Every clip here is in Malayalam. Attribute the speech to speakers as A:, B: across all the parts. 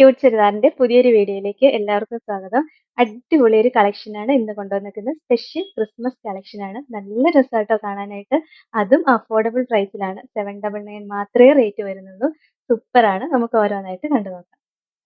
A: ക്യൂട്ട് ചുരിദാറിന്റെ പുതിയൊരു വീഡിയോയിലേക്ക് എല്ലാവർക്കും സ്വാഗതം. അടിപൊളി ഒരു കളക്ഷൻ ആണ് ഇന്ന് കൊണ്ടുവന്നിരിക്കുന്നത്. സ്പെഷ്യൽ ക്രിസ്മസ് കളക്ഷനാണ് നല്ല രസമായിട്ടോ കാണാനായിട്ട്. അതും അഫോർഡബിൾ പ്രൈസിലാണ് സെവൻ ഡബിൾ നയൻ മാത്രമേ റേറ്റ് വരുന്നുള്ളൂ. സൂപ്പറാണ് നമുക്ക് ഓരോന്നായിട്ട് കണ്ടു നോക്കാം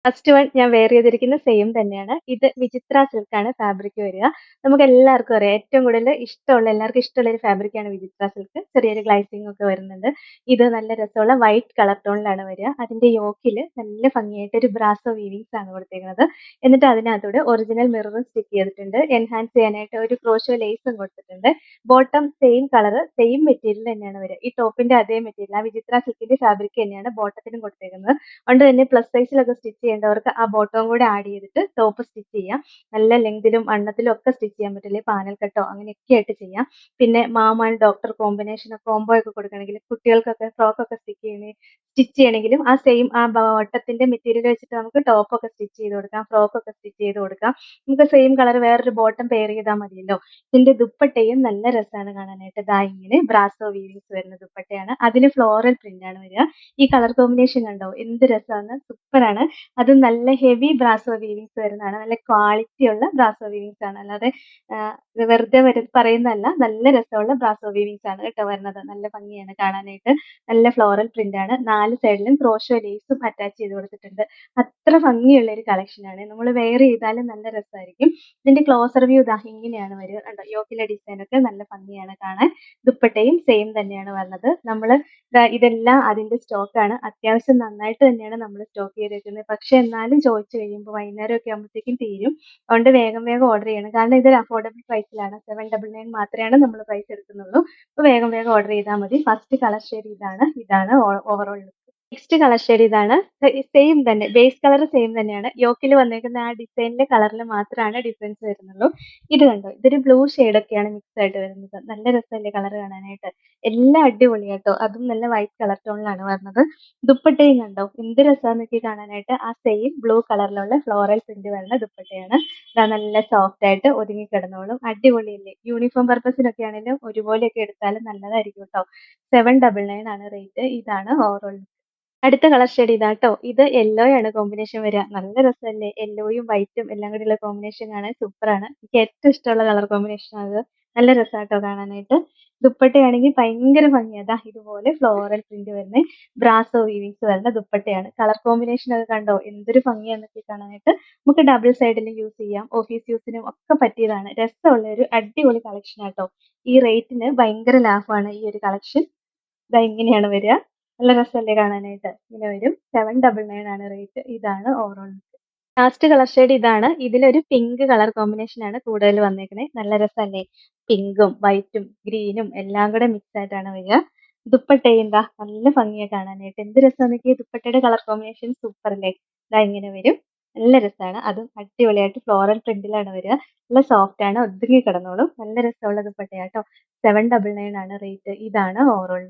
A: ഫസ്റ്റ് വൺ ഞാൻ വെയർ ചെയ്തിരിക്കുന്ന സെയിം തന്നെയാണ്. ഇത് വിചിത്ര സിൽക്ക് ആണ് ഫാബ്രിക് വരിക. നമുക്ക് എല്ലാവർക്കും അറിയാം ഏറ്റവും കൂടുതൽ ഇഷ്ടമുള്ള എല്ലാവർക്കും ഇഷ്ടമുള്ള ഒരു ഫാബ്രിക് ആണ് വിചിത്ര സിൽക്ക് ചെറിയൊരു ഗ്ലൈസിംഗ് ഒക്കെ വരുന്നുണ്ട്. ഇത് നല്ല രസമുള്ള വൈറ്റ് കളർ ടോണിലാണ് വരിക. അതിന്റെ യോക്കിൽ നല്ല ഭംഗിയായിട്ട് ഒരു ബ്രാസോ വീവിങ്സ് ആണ് കൊടുത്തിരിക്കുന്നത് എന്നിട്ട് അതിനകത്തൂടെ ഒറിജിനൽ മിററും സ്റ്റിക്ക് ചെയ്തിട്ടുണ്ട്. എൻഹാൻസ് ചെയ്യാനായിട്ട് ഒരു ക്രോഷോ ലേസും കൊടുത്തിട്ടുണ്ട്. Bottom same colour same material തന്നെയാണ് വരിക. ഈ ടോപ്പിന്റെ അതേ മെറ്റീരിയൽ ആ വിചിത്ര സിൽക്കിന്റെ ഫാബ്രിക് തന്നെയാണ് ബോട്ടത്തിനും കൊടുത്തിരിക്കുന്നത് അതുകൊണ്ട് തന്നെ പ്ലസ് സൈസിലൊക്കെ സ്റ്റിച്ച് ചെയ്യേണ്ടവർക്ക് ആ ബോട്ടവും കൂടെ ആഡ് ചെയ്തിട്ട് ടോപ്പ് സ്റ്റിച്ച് ചെയ്യാം. നല്ല ലെങ്തിലും വണ്ണത്തിലും ഒക്കെ സ്റ്റിച്ച് ചെയ്യാൻ പറ്റില്ലേ? പാനൽ കട്ടോ അങ്ങനെയൊക്കെ ആയിട്ട് ചെയ്യാം. പിന്നെ മാമാൻ ഡോക്ടർ കോമ്പിനേഷൻ കോംബോ ഒക്കെ കൊടുക്കണമെങ്കിൽ കുട്ടികൾക്കൊക്കെ ഫ്രോക്കൊക്കെ സ്റ്റിച്ച് ചെയ്യണേ സ്റ്റിച്ച് ചെയ്യണമെങ്കിലും ആ സെയിം ആ ബോട്ടത്തിന്റെ മെറ്റീരിയൽ വെച്ചിട്ട് നമുക്ക് ടോപ്പ് ഒക്കെ സ്റ്റിച്ച് ചെയ്ത് കൊടുക്കാം ഫ്രോക്ക് ഒക്കെ സ്റ്റിച്ച് ചെയ്ത് കൊടുക്കാം. നമുക്ക് സെയിം കളർ വേറൊരു ബോട്ടം പെയർ ചെയ്താൽ മതിയല്ലോ. ഇതിന്റെ ദുപ്പട്ടയും നല്ല രസമാണ് കാണാനായിട്ട്. ദാ ഇങ്ങനെ ബ്രാസോ വീവിങ്സ് വരുന്ന ദുപ്പട്ടയാണ്. അതിന് ഫ്ലോറൽ പ്രിന്റ് ആണ് വരിക. ഈ കളർ കോമ്പിനേഷൻ കണ്ടോ? എന്ത് രസമാണ്. സൂപ്പറാണ്. അതും നല്ല ഹെവി ബ്രാസോ വീവിങ്സ് വരുന്നതാണ്. നല്ല ക്വാളിറ്റി ഉള്ള ബ്രാസോ വീവിങ്സ് ആണ്. അല്ലാതെ വെറുതെ പറയുന്നതല്ല. നല്ല രസമുള്ള ബ്രാസോ വീവിങ്സ് ആണ് കേട്ടോ വരുന്നത്. നല്ല ഭംഗിയാണ് കാണാനായിട്ട്. നല്ല ഫ്ലോറൽ പ്രിന്റ് ആണ്. നാല് സൈഡിലും ക്രോഷോ ലേസും അറ്റാച്ച് ചെയ്ത് കൊടുത്തിട്ടുണ്ട്. അത്ര ഭംഗിയുള്ള ഒരു കളക്ഷൻ ആണ്. നമ്മൾ വെയർ ചെയ്താലും നല്ല രസമായിരിക്കും. ഇതിന്റെ ക്ലോസർ വ്യൂ ഇതാ ഇങ്ങനെയാണ് വരിക കണ്ടോ? യോക്കിലെ ഡിസൈൻ ഒക്കെ നല്ല ഭംഗിയാണ് കാണാൻ. ദുപ്പട്ടയും സെയിം തന്നെയാണ് വരുന്നത് നമ്മൾ ഇതെല്ലാം അതിന്റെ സ്റ്റോക്കാണ് അത്യാവശ്യം നന്നായിട്ട് തന്നെയാണ് നമ്മൾ സ്റ്റോക്ക് ചെയ്തേക്കുന്നത്. പക്ഷെ എന്നാലും ചോദിച്ചു കഴിയുമ്പോൾ വൈകുന്നേരം ഒക്കെ ആകുമ്പോഴത്തേക്കും തീരും. അതുകൊണ്ട് വേഗം വേഗം ഓർഡർ ചെയ്യണം. കാരണം ഇതൊരു അഫോർഡബിൾ പ്രൈസിലാണ് സെവൻ ഡബിൾ നയൻ മാത്രമാണ് നമ്മൾ പ്രൈസ് എടുക്കുന്നുള്ളൂ. അപ്പോൾ വേഗം വേഗം ഓർഡർ ചെയ്താൽ മതി. ഫസ്റ്റ് കളർ ഷെയ്ഡ് ഇതാണ്. ഇതാണ് overall look next colour shade ഇതാണ്. സെയിം തന്നെ ബേസ് കളർ സെയിം തന്നെയാണ്. യോക്കിൽ വന്നേക്കുന്ന ആ ഡിസൈനിന്റെ കളറിൽ മാത്രമാണ് ഡിഫറൻസ് വരുന്നുള്ളൂ. ഇത് കണ്ടോ ഇതൊരു ബ്ലൂ ഒക്കെയാണ് മിക്സ് ആയിട്ട് വരുന്നത്. നല്ല രസമല്ലേ കളർ കാണാനായിട്ട്. എല്ലാം അടിപൊളിയാട്ടോ അതും നല്ല വൈറ്റ് കളർ ടോണിലാണ് വരുന്നത്. ദുപ്പട്ടയും കണ്ടോ എന്ത് രസമാണെന്നൊക്കെ കാണാനായിട്ട്. ആ സെയിം ബ്ലൂ കളറിലുള്ള ഫ്ലോറൽ പ്രിന്റ് വരുന്ന ദുപ്പട്ടയാണ്. ഇതാ നല്ല സോഫ്റ്റ് ആയിട്ട് ഒതുങ്ങി കിടന്നോളും. അടിപൊളിയല്ലേ? യൂണിഫോം പർപ്പസിനൊക്കെ ആണെങ്കിലും ഒരുപോലെയൊക്കെ എടുത്താലും നല്ലതായിരിക്കും കേട്ടോ. സെവൻ ഡബിൾ നയൻ ആണ് റേറ്റ് ഇതാണ് ഓവറോൾ അടുത്ത കളർ ഷെയ്ഡ് ഇതാട്ടോ. ഇത് യെല്ലോ ആണ് കോമ്പിനേഷൻ വരിക. നല്ല രസമല്ലേ? യെല്ലോയും വൈറ്റും എല്ലാം കൂടി ഉള്ള കോമ്പിനേഷൻ കാണാൻ സൂപ്പറാണ് എനിക്ക് ഏറ്റവും ഇഷ്ടമുള്ള കളർ കോമ്പിനേഷൻ ആണ് നല്ല രസമാട്ടോ കാണാനായിട്ട്. ദുപ്പട്ടയാണെങ്കിൽ ഭയങ്കര ഭംഗിയാ. ഇതുപോലെ ഫ്ലോറൽ പ്രിന്റ് വരുന്ന. ബ്രാസോ വീവിങ്സ് വരുന്ന ദുപ്പട്ടയാണ്. കളർ കോമ്പിനേഷൻ ഒക്കെ കണ്ടോ? എന്തൊരു ഭംഗിയാന്നൊക്കെ കാണാനായിട്ട്. നമുക്ക് ഡബിൾ സൈഡിലും യൂസ് ചെയ്യാം. ഓഫീസ് യൂസിനും ഒക്കെ പറ്റിയതാണ്. രസമുള്ള ഒരു അടിപൊളി കളക്ഷൻ ആട്ടോ. ഈ റേറ്റിന് ഭയങ്കര ലാഭമാണ് ഈ ഒരു കളക്ഷൻ ഇതാ ഇങ്ങനെയാണ് വരിക. നല്ല രസമല്ലേ കാണാനായിട്ട്? ഇങ്ങനെ വരും. സെവൻ ഡബിൾ നയൻ ആണ് റേറ്റ് ഇതാണ് ഓവറോൾ ലാസ്റ്റ് കളർ ഷെയ്ഡ് ഇതാണ്. ഇതിലൊരു പിങ്ക് കളർ കോമ്പിനേഷൻ ആണ് കൂടുതൽ വന്നേക്കുന്നത് നല്ല രസമല്ലേ? പിങ്കും വൈറ്റും ഗ്രീനും എല്ലാം കൂടെ മിക്സ് ആയിട്ടാണ് വരിക. ദുപ്പട്ടയെന്താ നല്ല ഭംഗിയാ കാണാനായിട്ട്. എന്ത് രസമാണെന്നൊക്കെ ദുപ്പട്ടയുടെ കളർ കോമ്പിനേഷൻ സൂപ്പർ അല്ലേ? ഇതാ ഇങ്ങനെ വരും. നല്ല രസമാണ്. അതും അടിപൊളിയായിട്ട് ഫ്ലോറൽ പ്രിന്റിലാണ് വരിക. നല്ല സോഫ്റ്റ് ആണ്. ഒതുങ്ങി കിടന്നോളും. നല്ല രസമുള്ള ദുപ്പട്ടയാട്ടോ സെവൻ ഡബിൾ നയൻ ആണ് റേറ്റ് ഇതാണ് ഓവറോൾ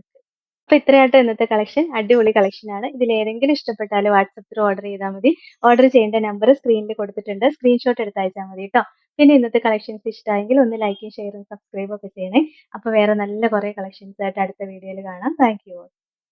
A: അപ്പൊ ഇത്രയായിട്ട് ഇന്നത്തെ കളക്ഷൻ അടിപൊളി കളക്ഷൻ ആണ്. ഇതിൽ ഏതെങ്കിലും ഇഷ്ടപ്പെട്ടാൽ വാട്സപ്പിൽ ഓർഡർ ചെയ്താൽ മതി. ഓർഡർ ചെയ്യേണ്ട നമ്പർ സ്ക്രീനിൽ കൊടുത്തിട്ടുണ്ട്. സ്ക്രീൻഷോട്ട് എടുത്ത് അയച്ചാൽ മതി കേട്ടോ പിന്നെ ഇന്നത്തെ കളക്ഷൻസ് ഇഷ്ടമായെങ്കിൽ ഒന്ന് ലൈക്കും ഷെയറും സബ്സ്ക്രൈബും ഒക്കെ ചെയ്യണേ. അപ്പൊ വേറെ നല്ല കുറെ കളക്ഷൻസ് ആയിട്ട് അടുത്ത വീഡിയോയിൽ കാണാം. Thank you